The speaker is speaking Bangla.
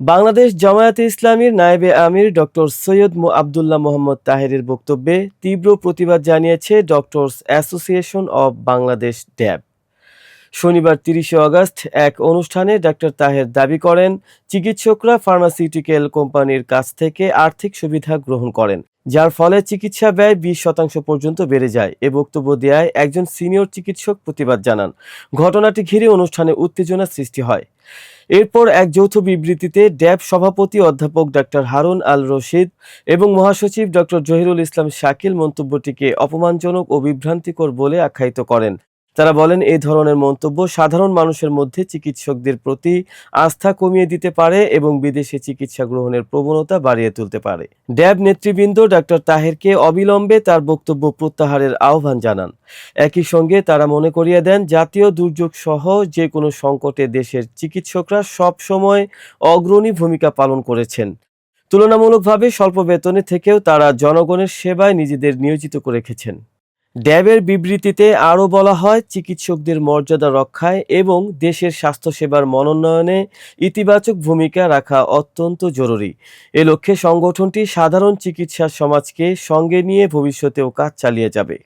বাংলাদেশ জামায়াতে ইসলামীর নায়েবে আমির ডক্টর সৈয়দ আবদুল্লাহ মোহাম্মদ তাহেরের বক্তব্যে তীব্র প্রতিবাদ জানিয়েছে doctors association of Bangladesh DAB. শনিবার তিরিশে আগস্ট এক অনুষ্ঠানে ডক্টর তাহের দাবি করেন, চিকিৎসকরা ফার্মাসিউটিক্যাল কোম্পানির কাছ থেকে আর্থিক সুবিধা গ্রহণ করেন, যার ফলে চিকিৎসা ব্যয় বিশ শতাংশ পর্যন্ত বেড়ে যায় এ বক্তব্য দেয় একজন সিনিয়র চিকিৎসক প্রতিবাদ জানান। ঘটনাটি ঘিরে অনুষ্ঠানে উত্তেজনা সৃষ্টি হয়। এরপর এক যৌথ বিবৃতিতে ড্যাব সভাপতি অধ্যাপক ডক্টর হারুন আল রশিদ এবং মহাসচিব ডক্টর জহিরুল ইসলাম শাকিল মন্তব্যটিকে অপমানজনক ও বিভ্রান্তিকর বলে আখ্যায়িত করেন। তারা বলেন, এই ধরনের মন্তব্য সাধারণ মানুষের মধ্যে চিকিৎসকদের প্রতি আস্থা কমিয়ে দিতে পারে এবং বিদেশে চিকিৎসা গ্রহণের প্রবণতা বাড়িয়ে তুলতে পারে। ড্যাব নেতৃবৃন্দ ডক্টর তাহেরকে অবিলম্বে তার বক্তব্য প্রত্যাহারের আহ্বান জানান। একই সঙ্গে তারা মনে করিয়ে দেন, জাতীয় দুর্যোগ সহ যে কোনো সংকটে দেশের চিকিৎসকরা সব সময় অগ্রণী ভূমিকা পালন করেছেন। তুলনামূলকভাবে স্বল্প বেতনে থেকেও তারা জনগণের সেবায় নিজেদের নিয়োজিত করে রেখেছেন। ড্যাবের বিবৃতিতে আরও বলা হয়, চিকিৎসকদের মর্যাদা রক্ষায় এবং দেশের স্বাস্থ্যসেবার মনোন্নয়নে ইতিবাচক ভূমিকা রাখা অত্যন্ত জরুরি। এ লক্ষ্যে সংগঠনটি সাধারণ চিকিৎসা সমাজকে সঙ্গে নিয়ে ভবিষ্যতেও কাজ চালিয়ে যাবে।